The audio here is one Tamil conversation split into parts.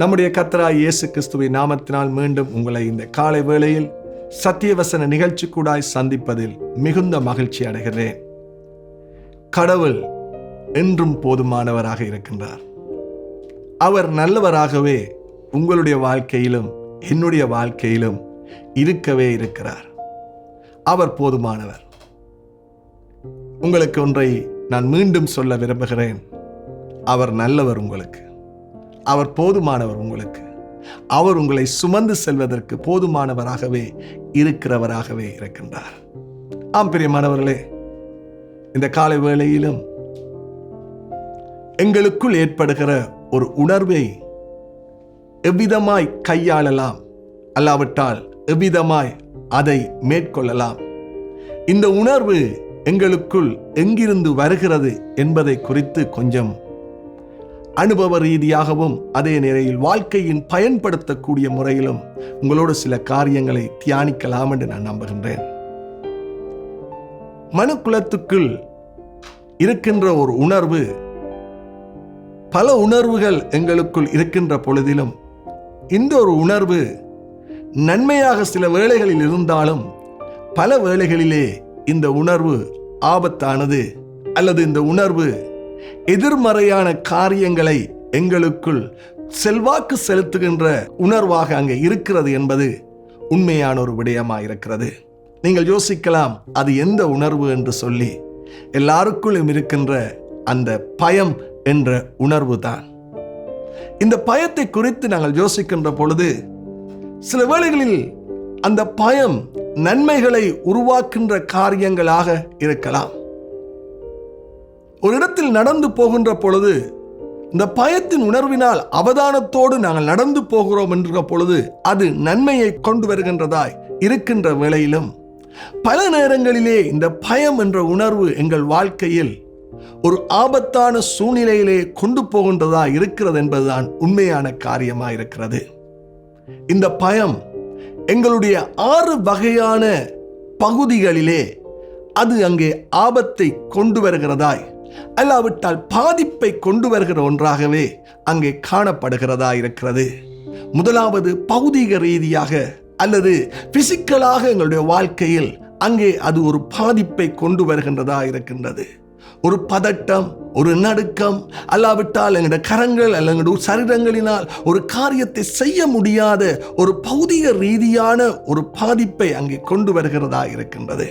நம்முடைய கத்தராய் இயேசு கிறிஸ்துவை நாமத்தினால் மீண்டும் உங்களை இந்த காலை வேளையில் சத்தியவசன நிகழ்ச்சி கூடாய் சந்திப்பதில் மிகுந்த மகிழ்ச்சி அடைகிறேன். கடவுள் என்றும் போதுமானவராக இருக்கின்றார். அவர் நல்லவராகவே உங்களுடைய வாழ்க்கையிலும் என்னுடைய வாழ்க்கையிலும் இருக்கவே இருக்கிறார். அவர் போதுமானவர். உங்களுக்கு ஒன்றை நான் மீண்டும் சொல்ல விரும்புகிறேன். அவர் நல்லவர் உங்களுக்கு. அவர் போதுமானவர் உங்களுக்கு. அவர் உங்களை சுமந்து செல்வதற்கு போதுமானவராகவே இருக்கிறவராகவே இருக்கின்றார். ஆம் பிரியமானவர்களே இந்த காலை வேளையிலும் எங்களுக்குள் ஏற்படுகிற ஒரு உணர்வை எவ்விதமாய் கையாளலாம்? அல்லாவிட்டால் எவ்விதமாய் அதை மேற்கொள்ளலாம்? இந்த உணர்வு எங்களுக்குள் எங்கிருந்து வருகிறது என்பதை குறித்து கொஞ்சம் அனுபவ ரீதியாகவும் அதே நிலையில் வாழ்க்கையின் பயன்படுத்தக்கூடிய முறையிலும் உங்களோடு சில காரியங்களை தியானிக்கலாம் என்று நான் நம்புகின்றேன். மனுக்குலத்துக்குள் இருக்கின்ற ஒரு உணர்வு பல உணர்வுகள் எங்களுக்குள் இருக்கின்ற பொழுதிலும் இந்த ஒரு உணர்வு நன்மையாக சில வேளைகளில் இருந்தாலும் பல வேளைகளிலே இந்த உணர்வு ஆபத்தானது அல்லது இந்த உணர்வு எதிர்மறையான காரியங்களை எங்களுக்குள் செல்வாக்கு செலுத்துகின்ற உணர்வாக அங்கே இருக்கிறது என்பது உண்மையான ஒரு விடயமாக இருக்கிறது நீங்கள் யோசிக்கலாம் அது எந்த உணர்வு என்று சொல்லி எல்லாருக்குள்ளும் இருக்கின்ற அந்த பயம் என்ற உணர்வு தான். இந்த பயத்தை குறித்து நாங்கள் யோசிக்கின்ற பொழுது சில வேளைகளில் அந்த பயம் நன்மைகளை உருவாக்கின்ற காரியங்களாக இருக்கலாம். ஒரு இடத்தில் நடந்து போகின்ற பொழுது இந்த பயத்தின் உணர்வினால் அவதானத்தோடு நாங்கள் நடந்து போகிறோம் என்ற பொழுது அது நன்மையை கொண்டு வருகின்றதாய் இருக்கின்ற வேளையிலும். பல நேரங்களிலே இந்த பயம் என்ற உணர்வு எங்கள் வாழ்க்கையில் ஒரு ஆபத்தான சூழ்நிலையிலே கொண்டு போகின்றதா இருக்கிறது என்பதுதான் உண்மையான காரியமாக இருக்கிறது இந்த பயம் எங்களுடைய ஆறு வகையான பகுதிகளிலே அது அங்கே ஆபத்தை கொண்டு வருகிறதாய் அல்லாவிட்டால் பாதிப்பை கொண்டு வருகிற ஒன்றாகவே அங்கே காணப்படுகிறதா இருக்கிறது. முதலாவது பௌதீக ரீதியாக அல்லது பிசிக்கலாக எங்களுடைய வாழ்க்கையில் அங்கே அது ஒரு பாதிப்பை கொண்டு வருகின்றதா இருக்கின்றது. ஒரு பதட்டம் ஒரு நடுக்கம். அல்லாவிட்டால் எங்களுடைய கரங்கள் அல்ல எங்களுடைய சரீரங்களினால் ஒரு காரியத்தை செய்ய முடியாத ஒரு பௌதிக ரீதியான ஒரு பாதிப்பை அங்கே கொண்டு வருகிறதா இருக்கின்றது.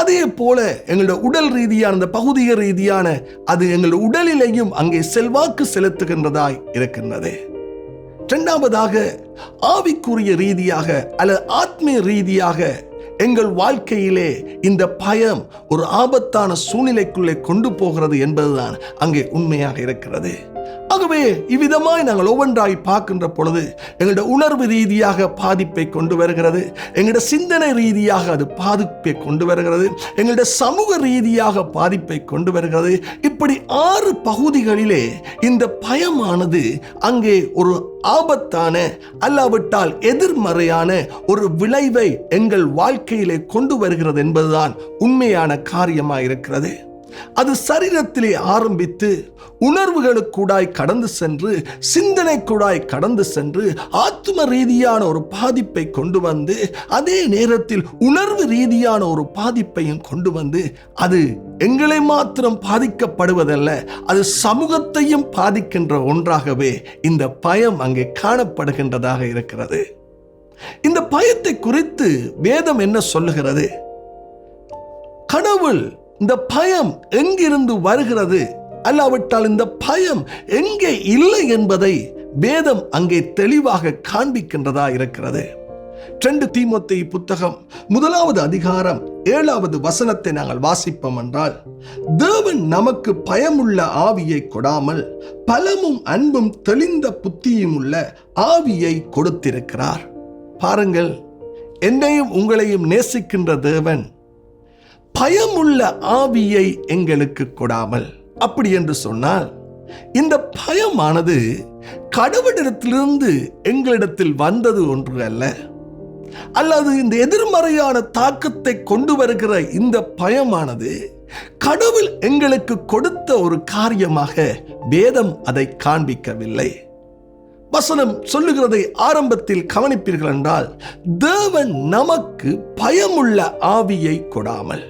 அதே போல எங்களுடைய உடல் ரீதியான இந்த பகுதிக ரீதியான அது எங்கள் உடலிலையும் அங்கே செல்வாக்கு செலுத்துகின்றதாய் இருக்கின்றது. இரண்டாவதாக ஆவிக்குரிய ரீதியாக அல்லது ஆத்மீய ரீதியாக எங்கள் வாழ்க்கையிலே இந்த பயம் ஒரு ஆபத்தான சூழ்நிலைக்குள்ளே கொண்டு போகிறது என்பதுதான் அங்கே உண்மையாக இருக்கிறது. ஆகவே இவ்விதமாய் நாங்கள் ஒவ்வொன்றாய் பார்க்கின்ற பொழுது எங்களுடைய உணர்வு ரீதியாக பாதிப்பை கொண்டு வருகிறது. எங்களுடைய சிந்தனை ரீதியாக அது பாதிப்பை கொண்டு வருகிறது. எங்களுடைய சமூக ரீதியாக பாதிப்பை கொண்டு வருகிறது. இப்படி ஆறு பகுதிகளிலே இந்த பயமானது அங்கே ஒரு ஆபத்தான அல்லாவிட்டால் எதிர்மறையான ஒரு விளைவை எங்கள் வாழ்க்கையிலே கொண்டு வருகிறது என்பதுதான் உண்மையான காரியமாக இருக்கிறது அது சரீரத்திலே ஆரம்பித்து உணர்வுகளுக்கூடாய் கடந்து சென்று சிந்தனை கூடாய் கடந்து சென்று ஆத்ம ரீதியான ஒரு பாதிப்பை கொண்டு வந்து அதே நேரத்தில் உணர்வு ரீதியான ஒரு பாதிப்பையும் கொண்டு வந்து அது எங்களை மாத்திரம் பாதிக்கப்படுவதல்ல அது சமூகத்தையும் பாதிக்கின்ற ஒன்றாகவே இந்த பயம் அங்கே காணப்படுகின்றதாக இருக்கிறது. இந்த பயத்தை குறித்து வேதம் என்ன சொல்லுகிறது? கடவுள் இந்த பயம் எங்கிருந்து வருகிறது? அல்லாவிட்டால் இந்த பயம் எங்கே இல்லை என்பதை வேதம் அங்கே தெளிவாக காண்பிக்கின்றதா இருக்கிறது. ரெண்டு தீமோத்தை புத்தகம் முதலாவது அதிகாரம் ஏழாவது வசனத்தை நாங்கள் வாசிப்போம் என்றால் தேவன் நமக்கு பயமுள்ள ஆவியை கொடாமல் பலமும் அன்பும் தெளிந்த புத்தியும் உள்ள ஆவியை கொடுத்திருக்கிறார். பாருங்கள் என்னையும் உங்களையும் நேசிக்கின்ற தேவன் பயமுள்ள ஆவியை எங்களுக்கு கொடாமல். அப்படி என்று சொன்னால் இந்த பயமானது கடவுளிடத்திலிருந்து எங்களிடத்தில் வந்தது ஒன்று அல்ல. அல்லது இந்த எதிர்மறையான தாக்கத்தை கொண்டு வருகிற இந்த பயமானது கடவுள் எங்களுக்கு கொடுத்த ஒரு காரியமாக வேதம் அதை காண்பிக்கவில்லை. வசனம் சொல்லுகிறதை ஆரம்பத்தில் கவனிப்பீர்கள் என்றால் தேவன் நமக்கு பயமுள்ள ஆவியை கொடாமல்.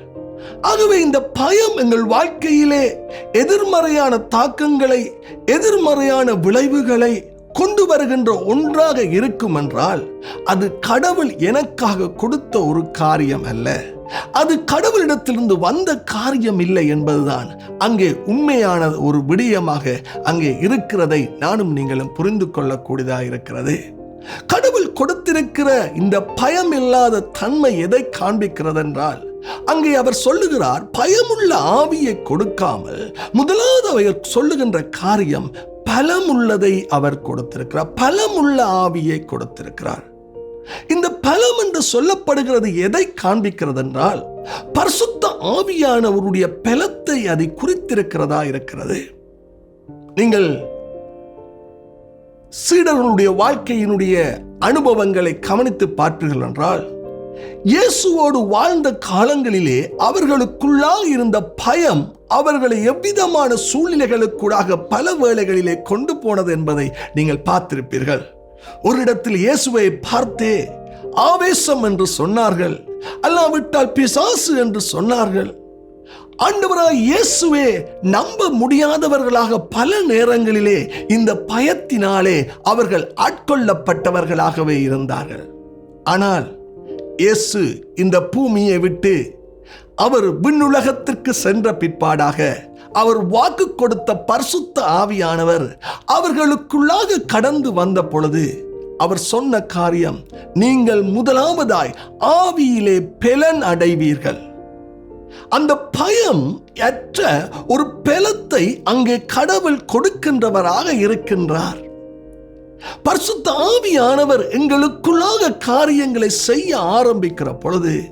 ஆகவே இந்த பயம் எங்கள் வாழ்க்கையிலே எதிர்மறையான தாக்கங்களை எதிர்மறையான விளைவுகளை கொண்டு வருகின்ற ஒன்றாக இருக்கும் என்றால் அது கடவுள் எனக்காக கொடுத்த ஒரு காரியம் அல்ல. அது கடவுளிடத்திலிருந்து வந்த காரியம் இல்லை என்பதுதான் அங்கே உண்மையான ஒரு விடயமாக அங்கே இருக்கிறதை நானும் நீங்களும் புரிந்து கொள்ளக்கூடியதாக இருக்கிறது. கடவுள் கொடுத்திருக்கிற இந்த பயம் இல்லாத தன்மை எதை காண்பிக்கிறது என்றால் அங்கே அவர் சொல்லுகிறார் பயமுள்ள ஆவியை கொடுக்காமல் முதலாவது அவர் சொல்லுகின்ற காரியம் பலமுள்ளதை அவர் கொடுத்திருக்கிறார். பலமுள்ள ஆவியை கொடுத்திருக்கிறார். இந்த பலம் என்று சொல்லப்படுகிறது எதை காண்பிக்கிறது என்றால் பரிசுத்த ஆவியானவருடைய பலத்தை அதை குறித்திருக்கிறதா இருக்கிறது. நீங்கள் சீடர்களுடைய வாழ்க்கையினுடைய அனுபவங்களை கவனித்து பார்ப்பீர்கள் என்றால் இயேசுவோடு வாழ்ந்த காலங்களிலே அவர்களுக்குள்ளாக இருந்த பயம் அவர்களை எவ்விதமான சூழ்நிலைகளுக்கூடாக பல வேளைகளிலே கொண்டு போனது என்பதை நீங்கள் பார்த்திருப்பீர்கள். ஒரு இடத்தில் இயேசுவை பார்த்தே ஆவேசம் என்று சொன்னார்கள். அல்லாவிட்டால் பிசாசு என்று சொன்னார்கள். ஆண்டவராய் இயேசுவே நம்ப முடியாதவர்களாக பல நேரங்களிலே இந்த பயத்தினாலே அவர்கள் ஆட்கொள்ளப்பட்டவர்களாகவே இருந்தார்கள். ஆனால் இயேசு இந்த பூமியை விட்டு அவர் விண்ணுலகத்திற்கு சென்ற பிற்பாடாக அவர் வாக்கு கொடுத்த பரிசுத்த ஆவியானவர் அவர்களுக்குள்ளாக கடந்து வந்த பொழுது அவர் சொன்ன காரியம் நீங்கள் முதலாவதாய் ஆவியிலே பெலன் அடைவீர்கள். அந்த பயம் அற்ற ஒரு பெலத்தை அங்கே கடவுள் கொடுக்கின்றவராக இருக்கின்றார். பரிசுத்த ஆவியானவர் எங்களுக்குள்ளாக காரியங்களை செய்ய ஆரம்பிக்கிற பொழுது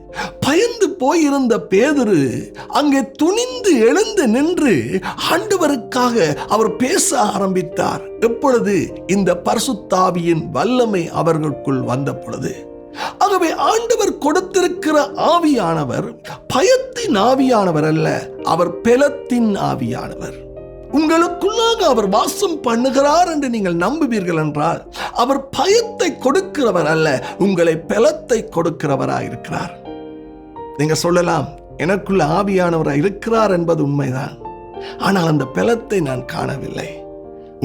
பயந்து போயிருந்த பேதுரு அங்கே துணிந்து எழுந்து நின்று ஆண்டவருக்காக அவர் பேச ஆரம்பித்தார். எப்பொழுது இந்த பரிசுத்தாவியின் வல்லமை அவர்களுக்குள் வந்த பொழுது ஆகவே ஆண்டவர் கொடுத்திருக்கிற ஆவியானவர் பயத்தின் ஆவியானவர் அல்ல அவர் பெலத்தின் ஆவியானவர். உங்களுக்குள்ளாக அவர் வாசம் பண்ணுகிறார் என்று நீங்கள் நம்புவீர்கள் என்றால் அவர் பயத்தை கொடுக்கிறவர் அல்ல உங்களை பெலத்தை கொடுக்கிறவராக இருக்கிறார். நீங்க சொல்லலாம் எனக்குள்ள ஆவியானவராக இருக்கிறார் என்பது உண்மைதான். ஆனால் அந்த பெலத்தை நான் காணவில்லை.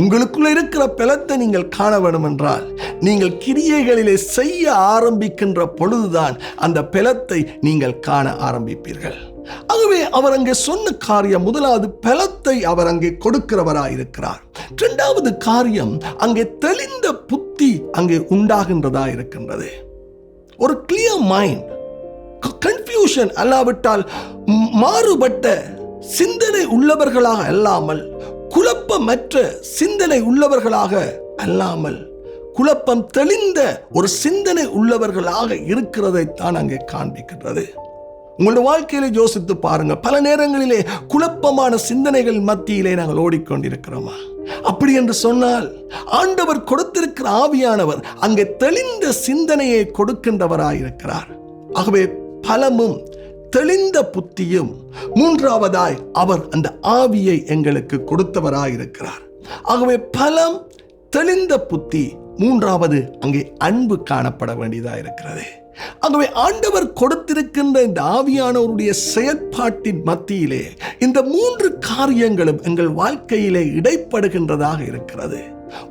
உங்களுக்குள்ள இருக்கிற பெலத்தை நீங்கள் காண வேண்டும் என்றால் நீங்கள் கிரியைகளிலே செய்ய ஆரம்பிக்கின்ற பொழுதுதான் அந்த பெலத்தை நீங்கள் காண ஆரம்பிப்பீர்கள். ஆகவே அவர் அங்கே சொன்ன காரியம் முதலாவது பலத்தை அவர் அங்கே கொடுக்கிறவராயிருக்கிறார். இரண்டாவது காரியம் அங்கே தெளிந்த புத்தி அங்கே உண்டாகின்றதா இருக்கின்றது ஒரு கிளியர் மைண்ட் கன்ஃபியூஷன் அல்லாவிட்டால் மாறுபட்ட சிந்தனை உள்ளவர்களாக அல்லாமல் குழப்பமற்ற சிந்தனை உள்ளவர்களாக அல்லாமல் குழப்பம் தெளிந்த ஒரு சிந்தனை உள்ளவர்களாக இருக்கிறதை தான் அங்கே காண்பிக்கின்றது. உங்களோட வாழ்க்கையில யோசித்து பாருங்க. பல நேரங்களிலே குழப்பமான சிந்தனைகள் மத்தியிலே நாங்கள் ஓடிக்கொண்டிருக்கிறோமா? அப்படி என்று சொன்னால் ஆண்டவர் கொடுத்திருக்கிற ஆவியானவர் அங்கே தெளிந்த சிந்தனையை கொடுக்கின்றவராயிருக்கிறார். ஆகவே பலமும் தெளிந்த புத்தியும் மூன்றாவதாய் அவர் அந்த ஆவியை எங்களுக்கு கொடுத்தவராயிருக்கிறார். ஆகவே பலம் தெளிந்த புத்தி மூன்றாவது அங்கே அன்பு காணப்பட வேண்டியதாக இருக்கிறது ஆகவே ஆண்டவர் கொடுத்திருக்கின்ற இந்த ஆவியானவருடைய செயற்பாட்டின் மத்தியிலே இந்த மூன்று காரியங்களும் எங்கள் வாழ்க்கையிலே இடைப்படுகின்றதாக இருக்கிறது.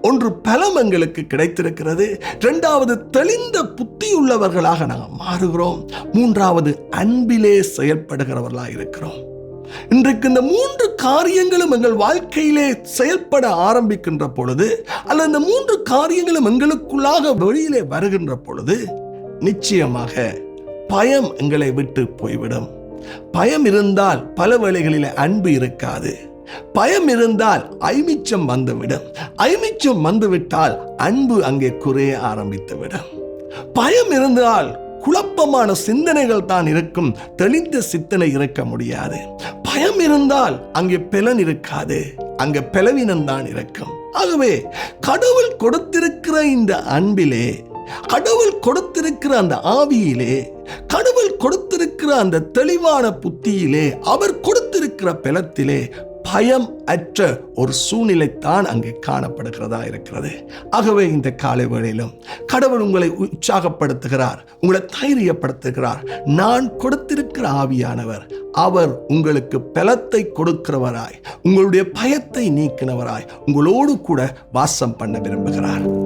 ஒன்று பலம் எங்களுக்கு கிடைத்திருக்கிறது. இரண்டாவது தெளிந்த புத்தியுள்ளவர்களாக நாங்கள் மாறுகிறோம். மூன்றாவது அன்பிலே செயல்படுகிறவர்களாக இருக்கிறோம். இன்றைக்கு இந்த மூன்று காரியங்களும் எங்கள் வாழ்க்கையிலே செயல்பட ஆரம்பிக்கின்ற பொழுது அல்லது இந்த மூன்று காரியங்களும் எங்களுக்குள்ளாக வெளியிலே வருகின்ற பொழுது நிச்சயமாக பயம் எங்களை விட்டு போய்விடும். பயம் இருந்தால் பல வேளைகளில் அன்பு இருக்காது. பயம் இருந்தால் ஐமிச்சம் வந்துவிடும். ஐமிச்சம் வந்துவிட்டால் அன்பு அங்கே குறைய ஆரம்பித்துவிடும். பயம் இருந்தால் குழப்பமான சிந்தனைகள் தான் இருக்கும். தெளிந்த சிந்தனை இருக்க முடியாது. பயம் இருந்தால் அங்கே பலன் இருக்காது. அங்கே பெலவினம் தான் இருக்கும். ஆகவே கடவுள் கொடுத்திருக்கிற இந்த அன்பிலே கடவுள் கொடுத்திருக்கிற அந்த ஆவியிலே கடவுள் கொடுத்திருக்கிற அந்த தெளிவான புத்தியிலே அவர் கொடுத்திருக்கிற பலத்திலே பயம் அற்ற ஒரு சூழ்நிலை தான் அங்கே காணப்படுகிறதா இருக்கிறது. ஆகவே இந்த காலை வேளையிலும் கடவுள் உங்களை உற்சாகப்படுத்துகிறார் உங்களை தைரியப்படுத்துகிறார். நான் கொடுத்திருக்கிற ஆவியானவர் அவர் உங்களுக்கு பலத்தை கொடுக்கிறவராய் உங்களுடைய பயத்தை நீக்கினவராய் உங்களோடு கூட வாசம் பண்ண விரும்புகிறார்.